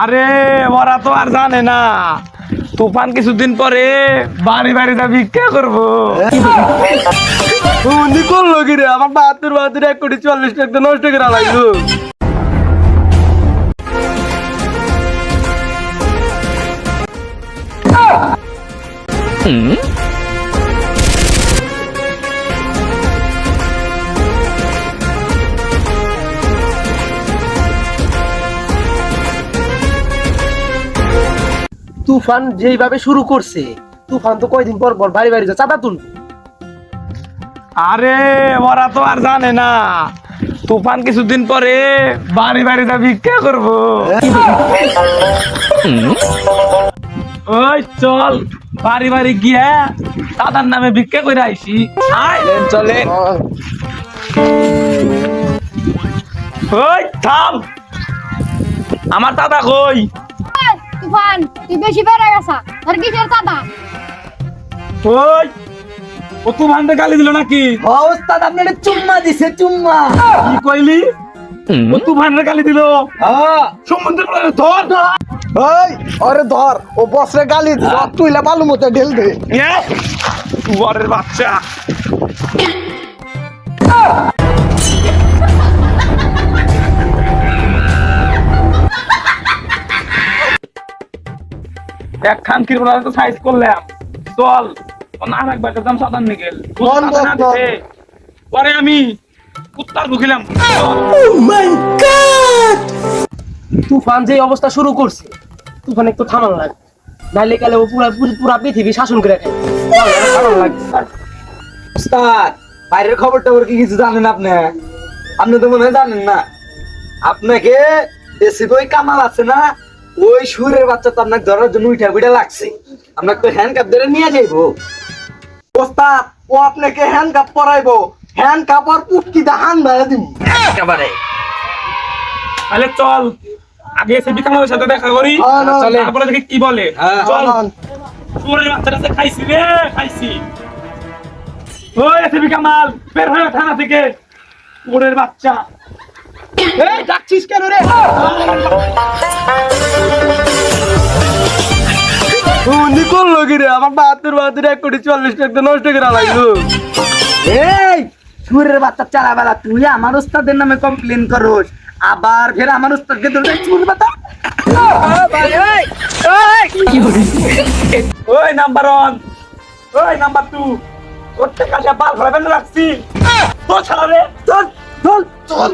আরে ওরা তো আর জানে না। তুফান কিছুদিন পরে বাড়ি বাড়িতে ভিক্ষা করব। উনি করল কি রে? আমার বাহাত্তর বাহাত্তর এক কোটি চল্লিশ টাকা নষ্ট করে লাগল। তুফান যেইভাবে শুরু করছে তুফান তো কয়দিন পর পর বাড়ি বাড়ি যা চাঁদা তুলবে। আরে ওরা তো আর জানে না। তুফান কিছুদিন পরে বাড়ি বাড়িতে ভিক্ষা করব। ওই চল বাড়ি বাড়ি গিয়া দাদার নামে ভিক্ষা করে আইসি। চলেন ওই থাম। আমার দাদা কই? তুফান তুই বেশি বেড়ে গেছা তোর কিসের চাঁদা? ওই ও তুফানতে গালি দিল নাকি? ওস্তাদ আপনার চুম্মা দিছে চুম্মা। কি কইলি? ও তুফানের গালি দিল। হ্যাঁ সম্বন্ধে ধর ধর। ওই আরে ধর ও বসরে গালি দিল তুইলা বালু মতো ঢেল দে। বরের বাচ্চা। এক খান কিরবলা তো সাইজ করলাম। চল। ও না রাখবার দাম সাধারণ নিকেল। পরে আমি কুত্তার ভুখিলাম তুফান যে অবস্থা শুরু করছে তুফান একটু থামান লাগে নাইলে কালে ও পুরা পুরা পৃথিবী শাসন করে থামান লাগে উস্তাদ বাইরের খবর টবর কি কিছু জানেন আপনি? আপনি তো মনে হয় জানেন না। আপনাকে দেশে ওই কামাল আছে না? ওই সুরের বাচ্চা তো আপনাকে ধরার জন্য উঠা বিটা লাগছে। আপনাকে তো হ্যান্ড কাপ ধরে নিয়ে যাইবো। ওস্তাদ ও আপনাকে হ্যান্ড কাপ পরাইবো। হ্যান্ড কাপ আর পুটকি দা হান ভাইয়া দিব একেবারে। তাহলে চল আগে এসে বিকামের সাথে দেখা করি। হ্যাঁ, চলে তারপরে দেখি কি বলে। হ্যাঁ। চল। সুরের বাচ্চাটা সে খাইছি রে খাইছি। ওই এসে বিকামাল বের হয়ে থানা থেকে। সুরের বাচ্চা। এই ডাকছিস কেন রে? আমার বাহাত্তর বাহাত্তর এক কোটি চল্লিশ টাকা নষ্ট করে লাগল। এই সুরের বাচ্চা তুই আমার ওস্তাদের নামে কমপ্লেন করোস। আবার ফের আমার ওস্তাদকে ধরে চুর বাতা। ওই নাম্বার ওয়ান ওই নাম্বার টু তোর আসে বাল ঘরে বেঁধে রাখছি। তো ছাড়া রে চল চল চল।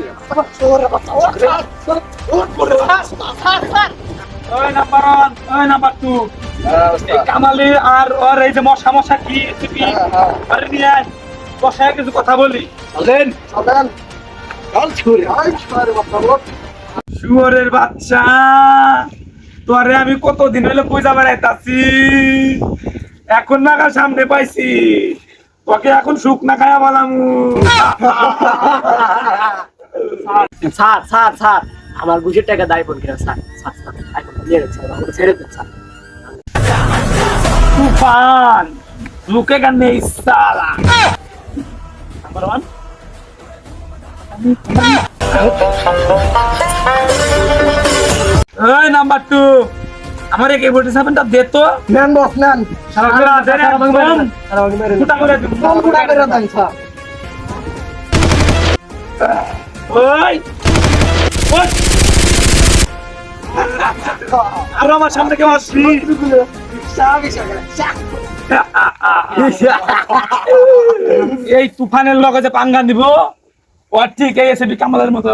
ওই নাম্বার ওয়ান ওই নাম্বার টু। কামালি আর ওর এই যে মশা মশা কি চিপি আরে নিয়ে বসায় কিছু কথা বলি বলেন শুয়োরের বাচ্চা তোরে আমি কতদিন হইলে পয়সা বেড়াইতাছি এখন নাগা সামনে পাইছি তোকে এখন সুখ না খায়া বলাম স্যার স্যার স্যার আমার বুঝের টাকা দায় পড়ে স্যার স্যার স্যার ছেড়ে দেন স্যার তুফান। লুকে গান নেই সালা নাম্বার ওয়ান ওই নাম্বার টু আমার এক এভোটি সেভেনটা দে তো। নেন বস নেন। সারা করে দে রে, একদম। ফুটা করে দিবো। ফুটা করে দেন স্যার? ওই। ওই। আর আমার সামনে কেউ আসবি? এই তুফানের লগে যে পাঙ্গা দিব ও ঠিক এই এসে কামালের মতো।